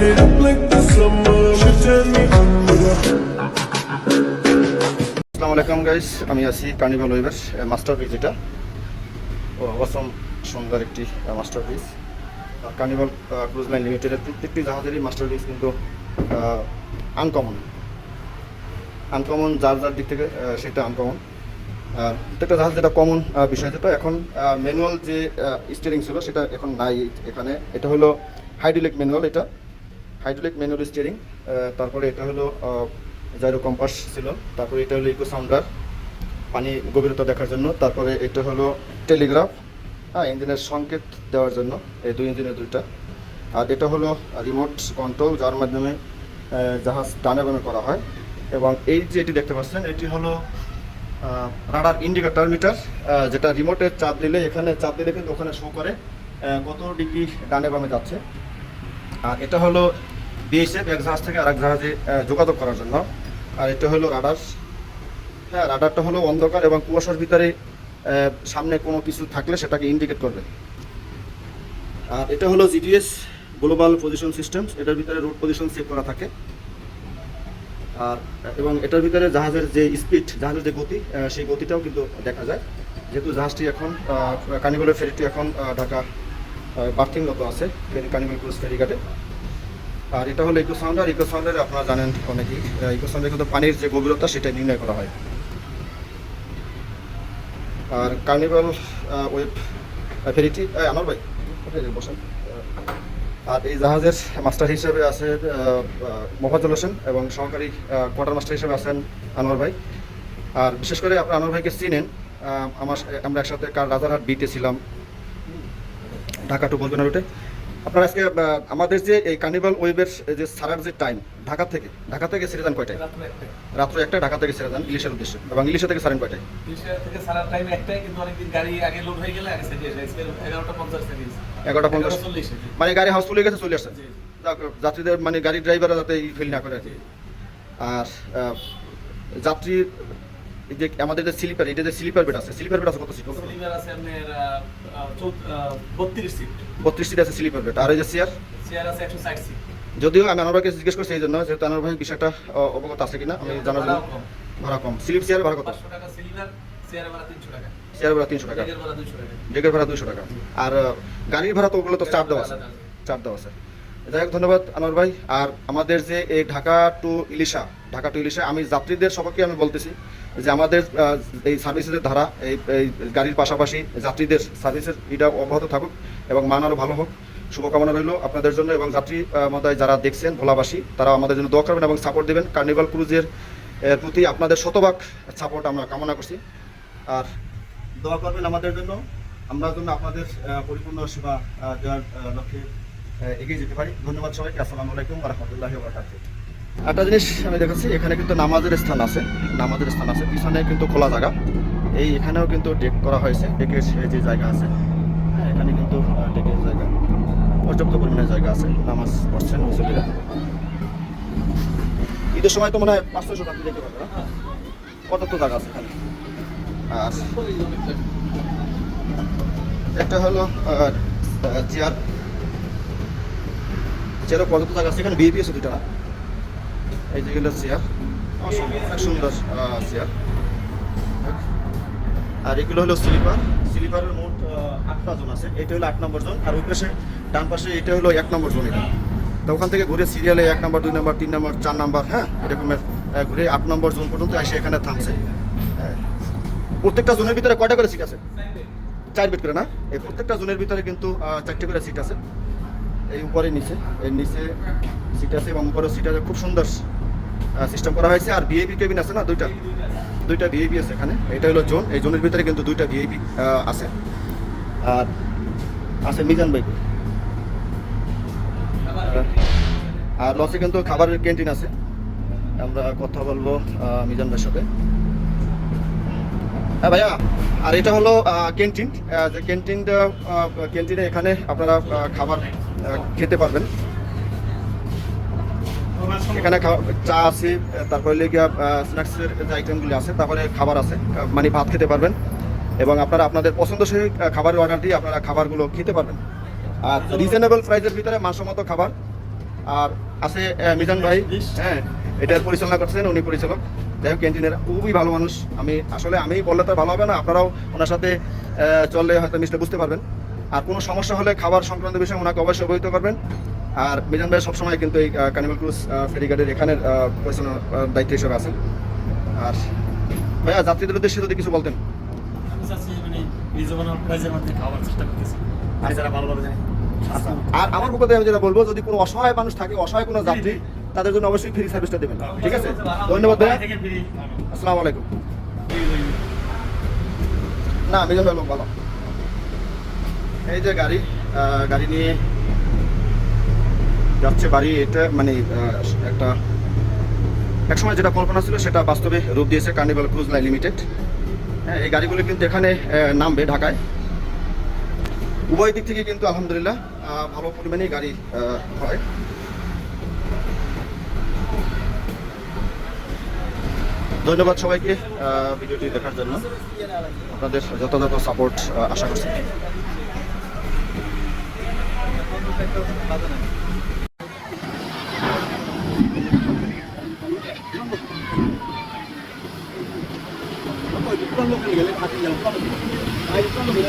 Burn it up like the summer. She turn me her. আসসালামু আলাইকুম আমি আছি কার্নিভাল ওয়েভের মাস্টার পিস এটা অসম সুন্দর একটি masterpiece carnival cruise line লিমিটেডের প্রত্যেকটি জাহাজেরই মাস্টার পিস কিন্তু আনকমন আনকমন যার যার দিক থেকে সেটা আনকমন প্রত্যেকটা জাহাজ যেটা কমন বিষয় যেটা এখন ম্যানুয়াল যে স্টিয়ারিং ছিল সেটা এখন নাই এখানে এটা হলো হাইড্রোলিক ম্যানুয়াল এটা হাইড্রোলিক ম্যানুয়াল স্টিয়ারিং তারপরে এটা হলো জাইরো কম্পাস ছিল। তারপরে এটা হলো ইকো সাউন্ডার পানি গভীরতা দেখার জন্য। তারপরে এটা হলো টেলিগ্রাফ হ্যাঁ ইঞ্জিনের সংকেত দেওয়ার জন্য, এই দুই ইঞ্জিনের দুইটা। আর এটা হলো রিমোট কন্ট্রোল যার মাধ্যমে জাহাজ ডানে বামে করা হয়। এবং এই যে এটি দেখতে পাচ্ছেন, এটি হলো রাডার ইন্ডিকেটর মিটার যেটা রিমোটে চাপ দিলে, এখানে চাপ দিলে কিন্তু ওখানে শো করে কত ডিগ্রি ডানে বামে যাচ্ছে। আর এটা হলো বিএসএফ, এক জাহাজ থেকে আরেক জাহাজে যোগাযোগ করার জন্য। আর এটা হলো রাডার। হ্যাঁ রাডারটা হলো অন্ধকার এবং কুয়াশার ভিতরে সামনে কোনো কিছু থাকলে সেটাকে ইন্ডিকেট করবে। আর এটা হলো জিডিএস গ্লোবাল পজিশন সিস্টেম এটার ভিতরে রোড পজিশন সেভ করা থাকে। আর, এবং এটার ভিতরে জাহাজের যে স্পিড জাহাজের যে গতি সেই গতিটাও কিন্তু দেখা যায়। যেহেতু জাহাজটি এখন কানিবলের ফেরিটি এখন ঢাকা বার্থিংরত আছে কানিবল ক্রুজ ফেরিঘাটে আর এটা হলো ইকো সাউন্ডার ইকো সাউন্ডারে আপনারা জানেন অনেকেই ইকো সাউন্ডারে কিন্তু পানির যে গভীরতা সেটা নির্ণয় করা হয়। আর কার্নিভাল ওয়েব ফেরিটি আমার ভাই? বসেন। আর এই জাহাজের মাস্টার হিসেবে আছে মোফাজুল হোসেন এবং সহকারী কোয়ার্টার মাস্টার হিসেবে আছেন আনোয়ার ভাই। আর বিশেষ করে আপনার আনোয়ার ভাইকে চিনেন আমার, আমরা একসাথে রাজারহাট বিতে ছিলাম, ঢাকা টু বলবেন রুটে আপনার আজকে আমাদের যে এই কার্নিভাল ওয়েবের যে সারার যে টাইম ঢাকা থেকে ঢাকা থেকে ছেড়ে যান কয়টায়? রাত্র একটা ঢাকা থেকে ছেড়ে যান ইলিশের উদ্দেশ্যে। এবং ইলিশা থেকে সারেন কয়টায়? থেকে সারার টাইম একটাই কিন্তু অনেকদিন গাড়ি আগে লোড হয়ে গেলে আগে সেটি এসে এগারোটা পঞ্চাশ মানে গাড়ি হাউস চলে গেছে চলে আসছে। যাত্রীদের মানে গাড়ির ড্রাইভাররা যাতে ফিল না করে আর কি। আর আহ, যাত্রী এই যে আমাদের যে স্লিপার এটা যে স্লিপার বেড আছে স্লিপার বেড আছে কত সিট সিলিভার আছে আপনার বত্রিশ সিট বত্রিশ সিট আছে স্লিপার বেড আর এই যে চেয়ার চেয়ার আছে একশো ষাট সিট যদিও আমি আনোয়ার ভাইকে জিজ্ঞেস করছি এই জন্য যেহেতু আনোয়ার ভাই বিষয়টা অবগত আছে কিনা আমি জানার জন্য ভাড়া কম। স্লিপ চেয়ার ভাড়া কত? পাঁচশো টাকা সিলিভার চেয়ার ভাড়া তিনশো টাকা। চেয়ার ভাড়া তিনশো টাকা। ডেকের ভাড়া দুশো টাকা। আর গাড়ির ভাড়া তো ওগুলো তো চাপ দেওয়া আছে। আছে। চাপ দেওয়া আছে। যাই হোক ধন্যবাদ আনোয়ার ভাই। আর আমাদের যে এই ঢাকা টু ইলিশা ঢাকা টু ইলিশা আমি যাত্রীদের সবাইকে আমি বলতেছি যে আমাদের এই সার্ভিসের ধারা, এই এই গাড়ির পাশাপাশি যাত্রীদের সার্ভিসের এটা অব্যাহত থাকুক এবং মান আরও ভালো হোক। শুভকামনা রইল আপনাদের জন্য এবং যাত্রী মহোদয় যারা দেখছেন, ভোলাবাসী তারা আমাদের জন্য দোয়া করবেন এবং সাপোর্ট দেবেন। কার্নিভাল ক্রুজের প্রতি আপনাদের শতভাগ সাপোর্ট আমরা কামনা করছি। আর দোয়া করবেন আমাদের জন্য। আমরা জন্য আপনাদের পরিপূর্ণ সেবা দেওয়ার লক্ষ্যে এগিয়ে যেতে পারি। ধন্যবাদ সবাইকে। আসসালামু আলাইকুম রহমতুল্লাহি একটা জিনিস আমি দেখেছি, এখানে কিন্তু নামাজের স্থান আছে, নামাজের স্থান আছে, পিছনে কিন্তু খোলা জায়গা। এই এখানেও কিন্তু ডেক করা হয়েছে, ডেকের যে জায়গা আছে হ্যাঁ এখানে কিন্তু ডেকের জায়গা, পর্যাপ্ত পরিমাণে জায়গা আছে, নামাজ পড়ছেন মুসলিরা ঈদের সময় তো মনে হয় পাঁচশো শতাংশ দেখতে পাবে পর্যাপ্ত জায়গা আছে এখানে? আর একটা হলো চেয়ার। চেয়ারও পর্যাপ্ত জায়গা আছে? এখানে বিএপি আছে দুটা এই যেগুলো চেয়ার অনেক সুন্দর চেয়ার। আর এগুলো হলো স্লিপার। স্লিপারের মোট আটটা জোন আছে। এটা হলো আট নম্বর জোন। আর ওই পাশে ডান পাশে এটা হলো এক নম্বর জোন এটা। তো ওখান থেকে ঘুরে সিরিয়ালে এক নম্বর দুই নম্বর তিন নম্বর চার নম্বর হ্যাঁ এরকমের ঘুরে আট নম্বর জোন পর্যন্ত এসে এখানে থামছে। হ্যাঁ। প্রত্যেকটা জোনের ভিতরে কয়টা করে সিট আছে? চার বেড করে না? এই প্রত্যেকটা জোনের ভিতরে কিন্তু চারটে করে সিট আছে। এই উপরে নিচে এর নিচে সিট আছে এবং উপরে সিট আছে। খুব সুন্দর। সিস্টেম করা হয়েছে। আর ভিআইপি কেবিন আছে না দুইটা? দুইটা ভিআইপি আছে এখানে। এটা হলো জোন। এই জোনের ভিতরে কিন্তু দুইটা ভিআইপি আছে। আর আছে মিজান ভাই। আর লসে কিন্তু খাবারের ক্যান্টিন আছে। আমরা কথা বলব মিজান ভাইয়ের সাথে। হ্যাঁ ভাইয়া, আর এটা হলো ক্যান্টিন ক্যান্টিনটা ক্যান্টিনে এখানে আপনারা খাবার খেতে পারবেন। এখানে চা আছে, তারপরে লেগে স্ন্যাক্সের যে আইটেমগুলি আছে, তারপরে খাবার আছে। মানে ভাত খেতে পারবেন। এবং আপনারা আপনাদের পছন্দসই খাবারের অর্ডার দিয়ে আপনারা খাবারগুলো খেতে পারবেন। আর রিজনেবল প্রাইসের ভিতরে মানসম্মত খাবার। আর আছে মিজান ভাই হ্যাঁ এটার পরিচালনা করছেন, উনি পরিচালক। যাই হোক ক্যান্টিনের খুবই ভালো মানুষ। আমি, আসলে আমি বললে তো ভালো হবে না, আপনারাও ওনার সাথে চললে হয়তো মিশতে বুঝতে পারবেন। আর কোনো সমস্যা হলে খাবার সংক্রান্ত বিষয়ে ওনাকে অবশ্যই অবহিত করবেন। আর মিজান ভাই সবসময় কিন্তু এই কানিমাল ক্রুজ ফেরিঘাটের এখানের পরিচালনার দায়িত্ব হিসেবে আছেন। আর ভাইয়া যাত্রীদের উদ্দেশ্যে যদি কিছু বলতেন। মানে জানি। আচ্ছা। আর আমার থেকে আমি যেটা বলব যদি কোনো অসহায় মানুষ থাকে অসহায় কোনো যাত্রী তাদের জন্য অবশ্যই ফ্রি সার্ভিসটা দেবেন। ঠিক আছে? ধন্যবাদ ভাইয়া। আসসালামু আলাইকুম। না মিজান ভাই ভালো এই যে গাড়ি গাড়ি নিয়ে যাচ্ছে বাড়ি, এটা মানে একটা, একসময় যেটা কল্পনা ছিল সেটা বাস্তবে রূপ দিয়েছে কার্নিভাল ক্রুজ লাইন লিমিটেড হ্যাঁ এই গাড়িগুলো কিন্তু এখানে নামবে ঢাকায়। উভয় দিক থেকে কিন্তু আলহামদুলিল্লাহ ভালো পরিমাণেই গাড়ি হয়। ধন্যবাদ সবাইকে ভিডিওটি দেখার জন্য। আপনাদের যথাযথ সাপোর্ট আশা করছি। ಇಟ್ಕೊಂಡು ಹೋಗಿ ಎಲ್ಲ ಹಾಕಿ ಎಲ್ಲ ಇಟ್ಕೊಂಡು